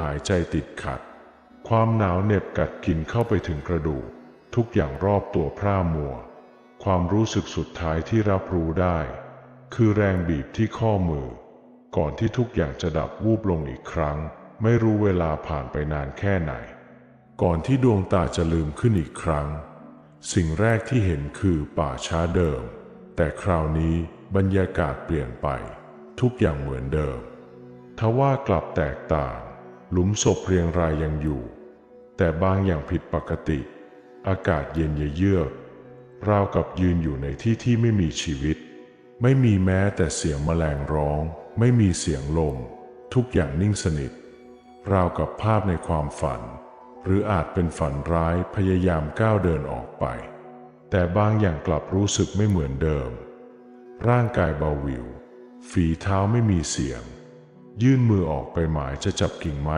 หายใจติดขัด ความหนาวเหน็บกัดกินเข้าไปถึงกระดูก ทุกอย่างรอบตัวพร่ามัว ความรู้สึกสุดท้ายที่รับรู้ได้ คือแรงบีบที่ข้อมือ ก่อนที่ทุกอย่างจะดับวูบลงอีกครั้ง ไม่รู้เวลาผ่านไปนานแค่ไหน ก่อนที่ดวงตาจะลืมขึ้นอีกครั้ง สิ่งแรกที่เห็นคือป่าช้าเดิม แต่คราวนี้บรรยากาศเปลี่ยนไป ทุกอย่างเหมือนเดิมทว่ากลับแตกต่าง หลุมศพเรียงรายยังอยู่ แต่บางอย่างผิดปกติ อากาศเย็นเยือกราวกับยืนอยู่ในที่ที่ไม่มีชีวิต ไม่มีแม้แต่เสียงแมลงร้อง ไม่มีเสียงลม ทุกอย่างนิ่งสนิท ราวกับภาพในความฝัน หรืออาจเป็นฝันร้ายพยายามก้าวเดินออกไป แต่บางอย่างกลับรู้สึกไม่เหมือนเดิม ร่างกายเบาวิว ฝีเท้าไม่มีเสียง ยื่นมือออกไปหมายจะจับกิ่งไม้